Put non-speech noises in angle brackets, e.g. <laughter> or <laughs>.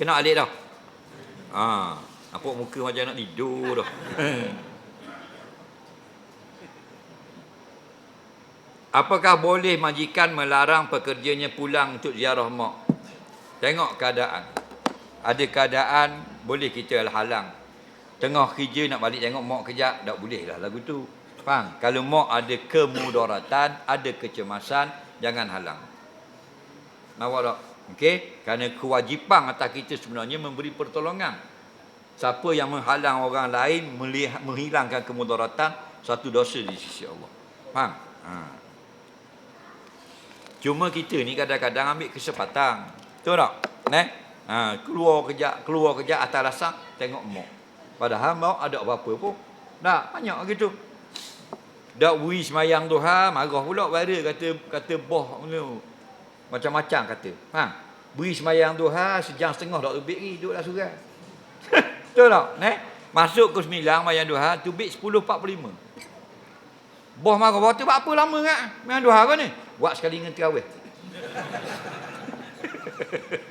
Kena alik dah. Ha, nampak muka macam nak tidur dah. Apakah boleh majikan melarang pekerjanya pulang untuk ziarah mak? Tengok keadaan. Ada keadaan boleh kita halang. Tengah kerja nak balik tengok mak kejap, tak boleh lah lagu tu. Faham? Kalau mak ada kemudaratan, ada kecemasan, jangan halang. Nampak tak? Okey? Kerana kewajipan atas kita sebenarnya memberi pertolongan. Siapa yang menghalang orang lain melihat, menghilangkan kemudaratan, satu dosa di sisi Allah. Faham? Ha. Cuma kita ni kadang-kadang ambil kesempatan. Betul tak? Nah, ha, keluar kejap, keluar kejap atas lasak, tengok mak. Padahal mak ada apa-apa pun. Tak, banyak gitu. Dak bui semayang duha, marah pula bara kata kata boh tu. Macam-macam kata. Ha. Bui semayang duha sejam setengah dak tubik ni, duduklah surau. <laughs> Betul tak? Nah, masuk ke sembilan mayang duha, tubik 10.45. Boh marah, "Boh tu buat apa lama ngak? Mayang duha kau ni?" Buat sekali dengan terawih. <laughs>